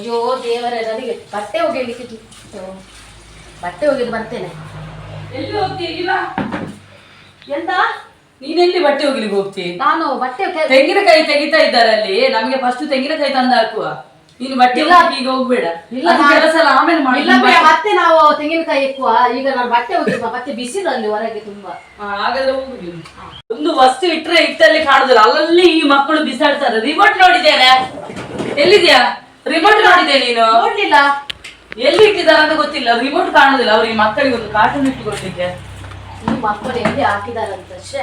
ಅಯ್ಯೋ ದೇವರೇ ನನಗೆ ಬಟ್ಟೆ ಒಗೆಯಲಿಕ್ಕಿತ್ತು ಬಟ್ಟೆ ಹೋಗಿದ್ದು ಬರ್ತೇನೆ. ಎಲ್ಲಿ ಹೋಗ್ತೀಯ ಎಂತ? ನೀನೆಲ್ಲಿ ಬಟ್ಟೆ ಒಗಿಲಿಕ್ಕೆ ಹೋಗ್ತಿ? ನಾನು ಬಟ್ಟೆ ತೆಂಗಿನಕಾಯಿ ತೆಗಿತಾ ಇದ್ದಾರೆ ಅಲ್ಲಿ ನಮಗೆ ಫಸ್ಟ್ ತೆಂಗಿನಕಾಯಿ ತಂದು ಹಾಕುವ. ನೀನು ಬಟ್ಟೆ ಈಗ ಹೋಗ್ಬೇಡ. ಇಲ್ಲ, ಆಮೇಲೆ ಮತ್ತೆ ನಾವು ತೆಂಗಿನಕಾಯಿ ಎಕ್ಕುವ ಈಗ ನಾನು ಬಟ್ಟೆ ಹೋಗಿ ಮತ್ತೆ ಬಿಸಿಲಲ್ಲಿ ಹೊರಗೆ ತುಂಬಾ. ಹಾಗಾದ್ರೆ ಹೋಗುದಿಲ್ಲ ಒಂದು ವಸ್ತು ಇಟ್ರೆ ಇಟ್ಟಲ್ಲಿ ಕಾಣುದಿಲ್ಲ. ಅಲ್ಲಲ್ಲಿ ಈ ಮಕ್ಕಳು ಬಿಸಾಡ್ತಾರೆ. ರಿಮೋಟ್ ನೋಡಿದ್ದೇನೆ. ಎಲ್ಲಿದ್ಯಾ? ರಿಮೋಟ್ ನೋಡಿದೆ ನೀನು. ನೋಡ್ಲಿಲ್ಲ. ಎಲ್ಲಿ ಇಟ್ಟಿದ್ದಾರೆ ಅಂತ ಗೊತ್ತಿಲ್ಲ. ರಿಮೋಟ್ ಕಾಣುದಿಲ್ಲ. ಅವ್ರಿಗೆ ಮಕ್ಕಳಿಗೆ ಒಂದು ಕಾರ್ಟೂನ್ ಇಟ್ಟುಕೊಡ್ಲಿಕ್ಕೆ. ನಿಮ್ಮ ಮಕ್ಕಳು ಎಲ್ಲಿ ಹಾಕಿದಾರಂತ ಶೇ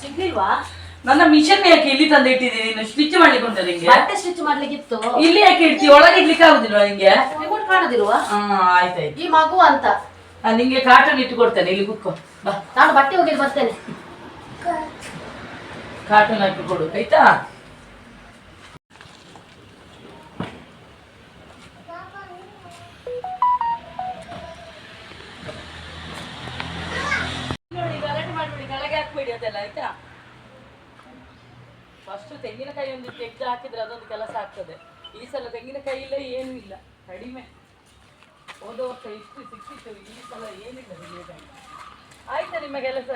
ಸಿಗ್ಲಿಲ್ವಾ? ನನ್ನ ಮಿಷನ್ ಯಾಕೆ ಇಲ್ಲಿ ತಂದು ಇಟ್ಟಿದ್ದೀನಿ ನೀನು ಸ್ಟಿಚ್ ಮಾಡ್ಲಿಕ್ಕೆ ಉಂಟು ನಿಂಗೆ. ಬಟ್ಟೆ ಸ್ಟಿಚ್ ಮಾಡ್ಲಿಕ್ಕಿತ್ತು ಇಲ್ಲಿ ಯಾಕೆ ಇಡ್ತಿ? ಒಳಗೆ ಇಡ್ಲಿಕ್ಕೆ ಆಗುದಿಲ್ಲ ನಿಂಗೆ? ರಿಮೋಟ್ ಕಾಣದಿಲ್ವಾ? ಹಾ ಆಯ್ತಾಯ್ತು ಈ ಮಗು ಅಂತ. ನಾನು ನಿಂಗೆ ಕಾರ್ಟೂನ್ ಇಟ್ಟು ಕೊಡ್ತೇನೆ ಇಲ್ಲಿ ಕುತ್ಕೋ. ಬಾ. ನಾನು ಬಟ್ಟೆ ಹೋಗಿ ಬರ್ತೇನೆ. ಕಾರ್ಟೂನ್ ಹಾಕಿ ಕೊಡು ಆಯ್ತಾ? ಹಾಕ್ಬೇಡಿ ಆಯ್ತಾ? ಫಸ್ಟ್ ತೆಂಗಿನಕಾಯಿ ಒಂದು ತೆಗ್ದು ಹಾಕಿದ್ರೆ ಅದೊಂದು ಕೆಲಸ ಆಗ್ತದೆ. ಈ ಸಲ ತೆಂಗಿನಕಾಯಿ ಇಲ್ಲ ಏನೂ ಇಲ್ಲ. ಕಡಿಮೆ. ಹೋದ ವರ್ಷ ಇಷ್ಟು ಸಿಕ್ಕಿತ್ತು ಈ ಸಲ ಏನಿಲ್ಲ ತೆಂಗಿನಕಾಯಿ ಆಯ್ತಾ ನಿಮ್ಮ ಕೆಲಸ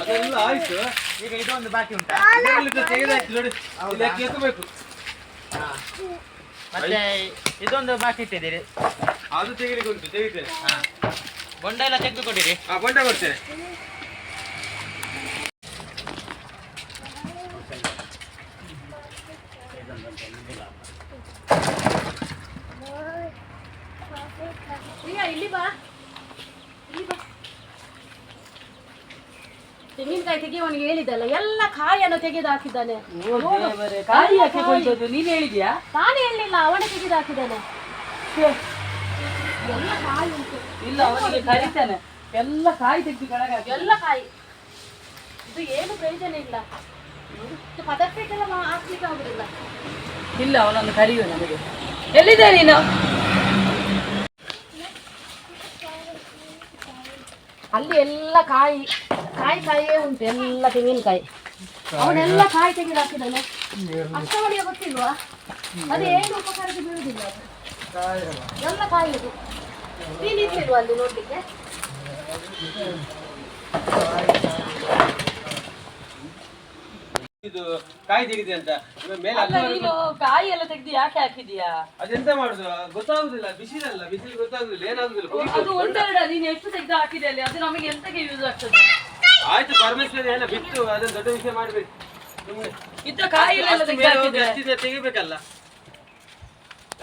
ಅದೆಲ್ಲ ಆಯ್ತು. ಈಗ ಇದೊಂದು ಬಾಕಿ ಉಂಟು. ತೆಗೆದಾಯ್ತು ನೋಡಿ. ಎತ್ತಬೇಕು ಮತ್ತೆ ಇದೊಂದು ಬಾಕಿ ಇಟ್ಟಿದ್ದೀರಿ. ಅದು ತೆಗಿಲಿಕ್ಕೆ ಉಂಟು ತೆಗಿತೇನೆ ಬೊಂಡ ಎಲ್ಲ ತೆಗೆದು ಕೊಡಿರಿ ಆ ಬೊಂಡ ಕೊಡ್ತೇನೆ ಪ್ರಿಯ ಇಲ್ಲಿ ಬಾ ಇಲ್ಲಿ ಬಾ ತೆಂಗಿನಕಾಯಿ ತೆಗೆಯುವವನಿಗೆ ಹೇಳಿದ್ದಲ್ಲ ಎಲ್ಲ ಕಾಯನ್ನು ತೆಗೆದು ಹಾಕಿದ್ದಾನೆ. ಕಾಯಿ ಯಾಕೆ ಕೊಯ್ದದ್ದು ನೀನ್ ಹೇಳಿದ್ಯಾ? ನಾನು ಹೇಳಲಿಲ್ಲ ಅವನೇ ತೆಗೆದು ಹಾಕಿದ್ದಾನೆ. ಎಲ್ಲ ಕಾಯಿ ಉಂಟು ಇಲ್ಲ ಅವನಿಗೆ ಕರಿತಾನೆ. ಎಲ್ಲ ಕಾಯಿ ತೆಗ್ದು ಎಲ್ಲ ಕಾಯಿ. ಇದು ಏನು ಪ್ರಯೋಜನ ಇಲ್ಲ. ಇದು ಪದಾರ್ಥಕ್ಕೆಲ್ಲ ಮಾ- ಹಾಕ್ಲಿಕ್ಕೆ ಆಗುದಿಲ್ಲ. ಇಲ್ಲ ಅವನನ್ನು ಕರೆಯುವ ನಮಗೆ. ಎಲ್ಲಿದೆ ನೀನು? ಅಲ್ಲಿ ಎಲ್ಲ ಕಾಯಿ. ಕಾಯಿ ಕಾಯಿಯೇ ಉಂಟು ಎಲ್ಲ ತೆಂಗಿನಕಾಯಿ ಎಲ್ಲ ಕಾಯಿ ತೆಗೆದು ಹಾಕಿದ್ದಾನೆ. ಅಷ್ಟವಳಿಯ ಗೊತ್ತಿಲ್ವಾ? ಅದು ಏನು ಉಪಕಾರಕ್ಕೆ ಬೀಳುದಿಲ್ಲ ಅದು. ಎಲ್ಲ ಕಾಯಿ ಇದು ನೀನಿರ್ಲಿಲ್ವಾ ಅಲ್ಲಿ ನೋಡ್ಲಿಕ್ಕೆ? ಇದು ಕಾಯಿ ತೆಗಿದೆ ಅಂತ. ಇವಾಗ ಮೇಲೆ ಅಲ್ಲ ನೀನು ಕಾಯಿ ಎಲ್ಲ ತೆಗ್ದು ಯಾಕೆ ಹಾಕಿದ್ಯಾ ಅದೆಂತ ಮಾಡುದು? ಗೊತ್ತಾಗುದಿಲ್ಲ ಬಿಸಿಲಲ್ಲ ಬಿಸಿಲು ಗೊತ್ತಾಗುದಿಲ್ಲ ಏನಾಗುದಿಲ್ಲ? ಅದು ಒಂದೆರಡ ನೀನು ಎಷ್ಟು ತೆಗ್ದು ಹಾಕಿದೆ ಅಲ್ಲಿ? ಅದು ನಮಗೆ ಎಂತಕ್ಕೆ ಯೂಸ್ ಆಗ್ತದೆ? ಆಯ್ತು ಪರಮೇಶ್ವರಿ ಎಲ್ಲ ಬಿಟ್ಟು ಅದನ್ನ ದೊಡ್ಡ ವಿಷಯ ಮಾಡ್ಬೇಕು. ಇದ್ದ ಕಾಯಿ ಎಲ್ಲ ಅಷ್ಟು ತೆಗ್ದು ಮೇಲೆ ಹೋಗಿ ಹಾಕಿದ್ರೆ? ಅಷ್ಟಿದೆ ತೆಗಿಬೇಕಲ್ಲ.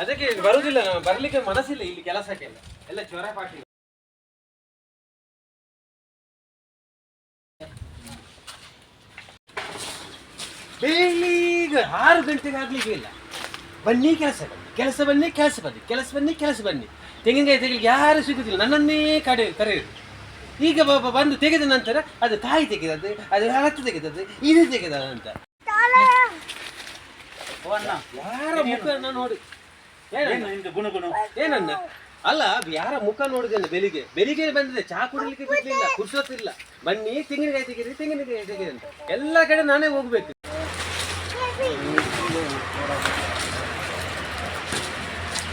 ಅದಕ್ಕೆ ಬರುದಿಲ್ಲ ನಾವು ಬರ್ಲಿಕ್ಕೆ ಮನಸ್ಸಿಲ್ಲ ಇಲ್ಲಿ ಕೆಲಸಕ್ಕೆಲ್ಲ ಎಲ್ಲ. ಜ್ವರ ಪಾಟಿ ಬೇಗ ಆರು ಗಂಟೆಗೆ ಆಗ್ಲಿಕ್ಕೆ ಇಲ್ಲ. ಬನ್ನಿ ಕೆಲಸ ಬನ್ನಿ. ಕೆಲಸ ಬನ್ನಿ ಕೆಲಸ ಬನ್ನಿ. ಕೆಲಸ ಬನ್ನಿ ಕೆಲಸ ಬನ್ನಿ. ತೆಂಗಿನಕಾಯಿ ತೆಗಿಲಿಕ್ಕೆ ಯಾರು ಸಿಗುದಿಲ್ಲ. ನನ್ನನ್ನೇ ಕಡೆ ಕರೆಯುದು ಈಗ ಬಂದು ತೆಗೆದ ನಂತರ ಅದು ಕಾಯಿ ತೆಗೆದದ್ದು ಅದು ರಕ್ತ ತೆಗೆದದ್ದು ಇದು ತೆಗೆದ ಅಂತ ಓ ಅಣ್ಣ. ಯಾರ ಮುಖ ನೋಡಿ? ಗುಣಗುಣ ಏನನ್ನ ಅಲ್ಲ ಯಾರ ಮುಖ ನೋಡಿದಲ್ಲ ಬೆಳಿಗ್ಗೆ? ಬೆಳಿಗ್ಗೆ ಬಂದಿದೆ ಚಹಾ ಕುಡಿಲಿಕ್ಕೆ ಬಿಡ್ಲಿಲ್ಲ ಕುರ್ಸೋತಿಲ್ಲ ಬನ್ನಿ ತೆಂಗಿನಕಾಯಿ ತೆಗೀರಿ ತೆಂಗಿನಕಾಯಿ ತೆಗೀರಿ ಅಂತ. ಎಲ್ಲ ಕಡೆ ನಾನೇ ಹೋಗ್ಬೇಕು.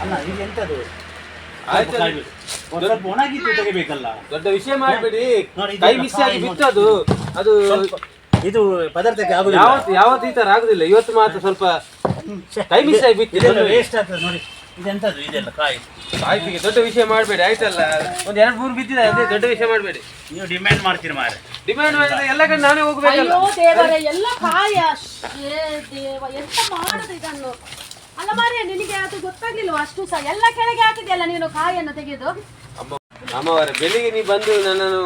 ಅಲ್ಲ ಈಗ ಎಂತದು? ಆಯ್ತು ಸ್ವಲ್ಪ ಒಣಗಿದ್ದು ತೆಗಿಬೇಕಲ್ಲ. ದೊಡ್ಡ ವಿಷಯ ಮಾಡಬೇಡಿ. ನೋಡಿ, ಇದು ಕೈ ಮಿಸ್ ಆಗಿ. ಬಿತ್ತು ಅದು ಅದು ಇದು ಪದಾರ್ಥಕ್ಕೆ ಆಗುದಿಲ್ಲ. ಯಾವತ್ತು ಯಾವತ್ತು ಈ ತರ ಆಗುದಿಲ್ಲ. ಇವತ್ತು ಮಾತ್ರ ಸ್ವಲ್ಪ ಕೈ ಮಿಸ್ ಆಗಿ ಬಿತ್ತು ಇದೆಲ್ಲ ವೇಸ್ಟ್ ಆಗ್ತದೆ ನೋಡಿ. ಇದೆಂತದು ಇದೆಲ್ಲ ಕಾಯಿ. ಆಯ್ತು ದೊಡ್ಡ ವಿಷಯ ಮಾಡಬೇಡಿ ಆಯ್ತಲ್ಲ? ಒಂದ್ ಎರಡು ಮೂರು ಬಿದ್ದಿದೆ ಅದೇ ದೊಡ್ಡ ವಿಷಯ ಮಾಡಬೇಡಿ. ನೀವು ಡಿಮ್ಯಾಂಡ್ ಮಾಡ್ತೀರಿ ಮಾರೆ ಡಿಮ್ಯಾಂಡ್ ಮಾಡಿದ್ರೆ ಎಲ್ಲ ಕಡೆ ನಾನೇ ಹೋಗ್ಬೇಕಲ್ಲ. ಅಯ್ಯೋ ದೇವರೇ ಎಲ್ಲ ಕಾಯ ಶ್ಶೇ ದೇವ ಎಂತ ಮಾಡುದು ಇದನ್ನು? ಅಲ್ಲ ಮಾರೇ ನಿನಗೆ ಅದು ಗೊತ್ತಾಗ್ಲಿಲ್ವಾ? ಅಷ್ಟು ಸಹ ಎಲ್ಲ ಕೆಳಗೆ ಹಾಕಿದೆಯಲ್ಲ ನೀನು ಕಾಯನ್ನು ತೆಗೆದು? ಅಮ್ಮ ಅಮ್ಮವರ ಬೆಳಿಗ್ಗೆ ನೀ ಬಂದು ನನ್ನನ್ನು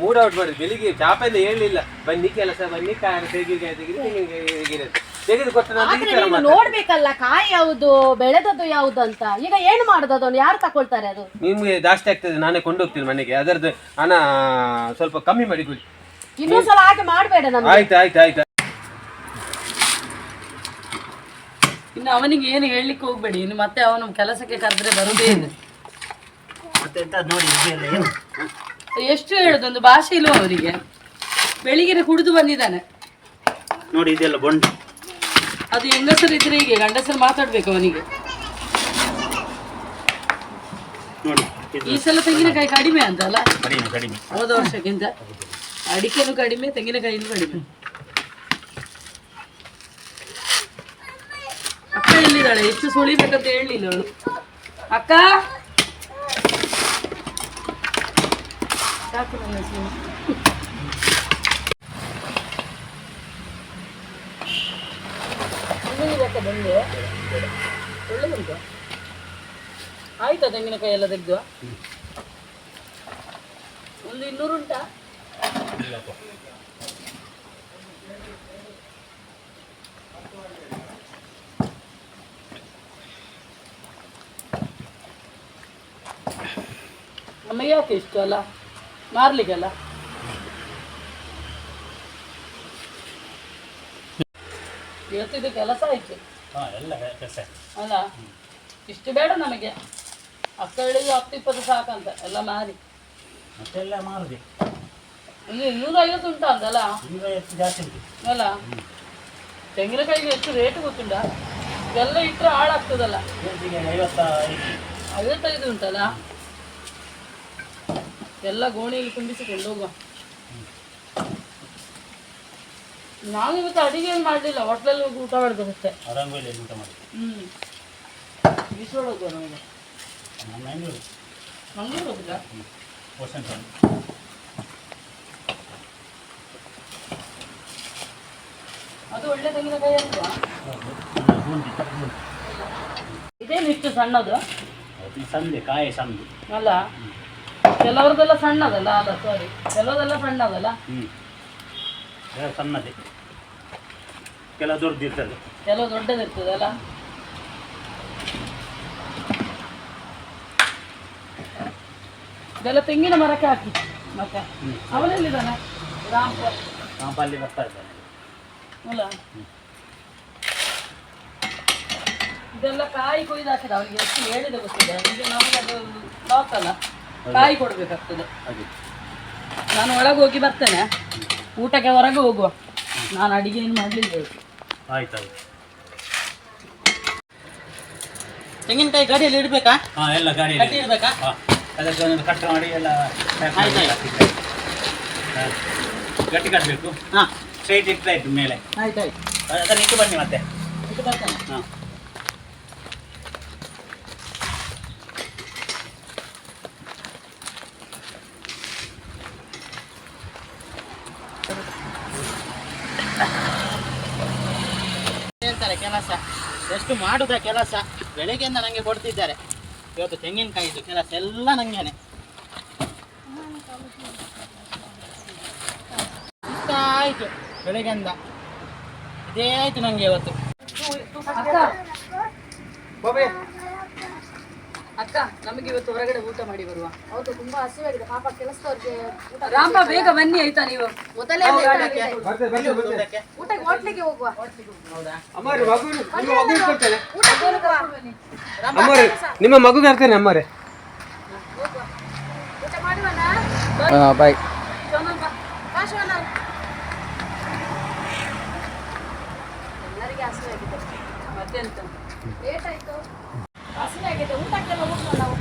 ಮೂಡ್ ಔಟ್ ಮಾಡಿ ಬೆಳಿಗ್ಗೆ ಚಾಪೆಯಿಂದ ಹೇಳಲಿಲ್ಲ ಬನ್ನಿ ಕೆಲಸ ಬನ್ನಿ ಕಾಯಿ ತೆಗಿ ಅಂತ. ತೆಗೆದು ಕೊಟ್ಟು ಆದ್ರೆ ನೀನು. ನೋಡ್ಬೇಕಲ್ಲ ಕಾಯಿ ಯಾವುದು ಬೆಳೆದದ್ದು ಯಾವುದು ಅಂತ. ಈಗ ಏನು ಮಾಡುದು ಅದನ್ನು? ಯಾರು ತಕೊಳ್ತಾರೆ ಅದು? ನಿಮ್ಗೆ ಜಾಸ್ತಿ ಆಗ್ತದೆ ನಾನೇ ಕೊಂಡೋಗ್ತೀನಿ ಮನೆಗೆ. ಅದರದ್ದು ಹಣ ಸ್ವಲ್ಪ ಕಮ್ಮಿ ಮಾಡಿ ಕೊಡಿ. ಇನ್ನೊಂದ್ಸಲ ಹಾಗೆ ಮಾಡಬೇಡ ನಮ್ಗೆ. ಆಯ್ತು ಆಯ್ತು ಆಯ್ತು. ಇನ್ನು ಅವನಿಗೆ ಏನು ಹೇಳಲಿಕ್ಕೆ ಹೋಗ್ಬೇಡಿ. ಇನ್ನು ಮತ್ತೆ ಅವನು ಕೆಲಸಕ್ಕೆ ಕರೆದ್ರೆ ಬರುದೇ ಇಲ್ಲ. ಮತ್ತೆ ಹೇಳುದು ಎಷ್ಟು ಹೇಳುದೊಂದು ಭಾಷೆ ಇಲ್ಲ ಅವರಿಗೆ? ಬೆಳಿಗ್ಗೆ ಕುಡಿದು ಬಂದಿದ್ದಾನೆ. ನೋಡಿ ಇದೆಲ್ಲ ಬೊಂಡು ಅದು ಹೆಂಗಸರು ಇದ್ರೆ ಹೀಗೆ? ಗಂಡಸರು ಮಾತಾಡ್ಬೇಕು ಅವನಿಗೆ. ಈ ಸಲ ತೆಂಗಿನಕಾಯಿ ಕಡಿಮೆ ಅಂತಲ್ಲ? ಹೋದ ವರ್ಷಕ್ಕಿಂತ? ಅಡಿಕೆನೂ ಕಡಿಮೆ ತೆಂಗಿನಕಾಯಿನೂ ಕಡಿಮೆ. ಅಕ್ಕ ಹೆಚ್ಚು ಸುಳಿಬೇಕಂತ ಹೇಳಲಿಲ್ಲ ಅವಳು. ಅಕ್ಕ? ಸಾಕು ಆಯ್ತಾ ತೆಂಗಿನಕಾಯಿ ಎಲ್ಲ ತೆಗೆದು? ಒಂದು ಇನ್ನೂರು ಉಂಟಾ? ನಮಗೆ ಯಾಕೆ ಇಷ್ಟ ಅಲ್ಲ? ಮಾರ್ಲಿಕ್ಕಲ್ಲ ಇವತ್ತಿದ್ದು ಕೆಲಸ ಆಯ್ತು. ಅಲ್ಲ? ಇಷ್ಟು ಬೇಡ ನಮಗೆ. ಅಕ್ಕ ಹೇಳಿದ್ರು ಹತ್ತು ಇಪ್ಪತ್ತು ಸಾಕಂತ. ಎಲ್ಲ ಮಾರಿ. ಮತ್ತೆಲ್ಲ ಮಾರುದೆ? ಇಲ್ಲಿ ಇನ್ನೂರ ಐವತ್ತು ಉಂಟಾ ಅಂತಲ್ಲ ನೂರೈವತ್ತು ಜಾಸ್ತಿ ಉಂಟು. ಅಲ್ಲ? ತೆಂಗಿನಕಾಯಿಗೆ ಎಷ್ಟು ರೇಟ್ ಗೊತ್ತುಂಟ? ಎಲ್ಲ ಇಟ್ಟರೆ ಹಾಳಾಗ್ತದಲ್ಲ? ಐವತ್ತೈದು ಉಂಟಲ್ಲ? ಎಲ್ಲ ಗೋಣಿಯಲ್ಲಿ ತುಂಬಿಸಿಕೊಂಡು ಹೋಗುವ ನಾನು ಇವತ್ತು ಅಡಿಗೆ ಏನು ಮಾಡಲಿಲ್ಲ ಹೋಟ್ಲಲ್ಲಿ ಹೋಗಿ ಊಟ ಮಾಡ್ಬೇಕಷ್ಟೆ. ಮತ್ತೆ ಊಟ ಮಾಡಿ ಹ್ಞೂ ಬಿಸಿಲು ಹೋಗುವ ನಮಗೆ. ಮಂಗಳೂರು. ಮಂಗಳೂರು ವಸಂತ ಅದು ಒಳ್ಳೆ ತೆಂಗಿನಕಾಯಿ ಅಲ್ವಾ? ಇದೇನು ಇಷ್ಟು ಸಣ್ಣದು? ಸಂದೆ ಕಾಯಿ ಸಂದು. ಅಲ್ಲ? ಕೆಲವ್ರದೆಲ್ಲ ಸಣ್ಣದಲ್ಲ ಅಲ್ಲ ಸಾರಿ ಕೆಲವದೆಲ್ಲ ಸಣ್ಣದಲ್ಲ. ಹ್ಞೂ ಸಣ್ಣದೆ. ಕೆಲವು ದೊಡ್ಡದಿರ್ತದೆ. ಕೆಲವು ದೊಡ್ಡದಿರ್ತದಲ್ಲ ಇದೆಲ್ಲ ತೆಂಗಿನ ಮರಕ್ಕೆ ಹಾಕಿ ಮತ್ತೆ? ಅವನೆಲ್ಲಿದ್ದಾನೆ? ರಾಮ್ ನಾವು ಅಲ್ಲಿ ಬರ್ತಾ ಇದ್ದಾನೆ. ಅಲ್ಲ? ಇದೆಲ್ಲ ಕಾಯಿ ಕೊಯ್ದು ಹಾಕಿದ ಅವನಿಗೆ ಎಷ್ಟು ಹೇಳಿದೆ ಗೊತ್ತಿದೆ ಈಗ ನಮಗೆ ಅದು ಲಾಕ್ ಅಲ್ಲ. ಕಾಯಿ ಕೊಡ್ಬೇಕಾಗ್ತದೆ. ನಾನು ಒಳಗೆ ಹೋಗಿ ಬರ್ತೇನೆ. ಊಟಕ್ಕೆ ಹೊರಗೆ ಹೋಗುವ. ನಾನು ಅಡಿಗೆ ಏನು ಮಾಡಲಿಲ್ಲ ತೆಂಗಿನಕಾಯಿ ಗಾಡಿಯಲ್ಲಿ ಇಡಬೇಕಾ? ಹಾಂ ಎಲ್ಲ ಗಾಡಿ ಕಟ್ಟಿ ಇಡಬೇಕಾ? ಅದಕ್ಕೆ ಒಂದು ಕಟ್ ಮಾಡಿ ಎಲ್ಲ. ಗಟ್ಟಿ ಕಟ್ಟಬೇಕು ಹಾಂ. ಸ್ಟ್ರೈಟ್ ಇಡ್ತಾ ಇತ್ತು ಮೇಲೆ. ಆಯ್ತು ಆಯ್ತು ಅದನ್ನು ಇಟ್ಟು ಬನ್ನಿ ಮತ್ತೆ. ಇಟ್ಟು ಬರ್ತೇನೆ. ಹಾಂ ಹೇಳ್ತಾರೆ ಕೆಲಸ ಎಷ್ಟು ಮಾಡುದ ಕೆಲಸ. ಬೆಳಗ್ಗೆಯಿಂದ ನನಗೆ ಕೊಡ್ತಿದ್ದಾರೆ. ಇವತ್ತು ತೆಂಗಿನಕಾಯಿದು ಕೆಲಸ ಎಲ್ಲ ನನಗೇನೆ ಇಷ್ಟ ಆಯ್ತು ಬೆಳಗ್ಗೆಯಿಂದ. ಇದೇ ಆಯಿತು ನನಗೆ ಇವತ್ತು. ಅಕ್ಕ ನಮಗೆ ಇವತ್ತು ಹೊರಗಡೆ ಊಟ ಮಾಡಿ ಬರುವ. ಹೌದು ತುಂಬಾ ಹಸಿವಾಗಿದೆ. ಪಾಪ ಕೆಲಸದವ್ರಿಗೆ ರಾಮ ಬೇಗ ಬನ್ನಿ ಆಯ್ತಾ ನೀವು? ಮೊದಲೇ. ಊಟಕ್ಕೆ? ಹೋಟ್ಲಿಗೆ ಹೋಗುವ. ಅಮ್ಮರೇ ನಿಮ್ಮ ಮಗು ಕರ್ತೇನೆ ಅಮ್ಮರೇ ಊಟ ಮಾಡುವನಾ ಬಾಯ್. ಎಲ್ಲರಿಗೆ ಹಸಿವಾಗಿದೆ. ಮತ್ತೆಂತ? ಲೇಟ್ ಆಯ್ತು. ಹಸಿವಾಗಿದೆ ಊಟಕ್ಕೆಲ್ಲ ಹೋಗುವ ನಾವು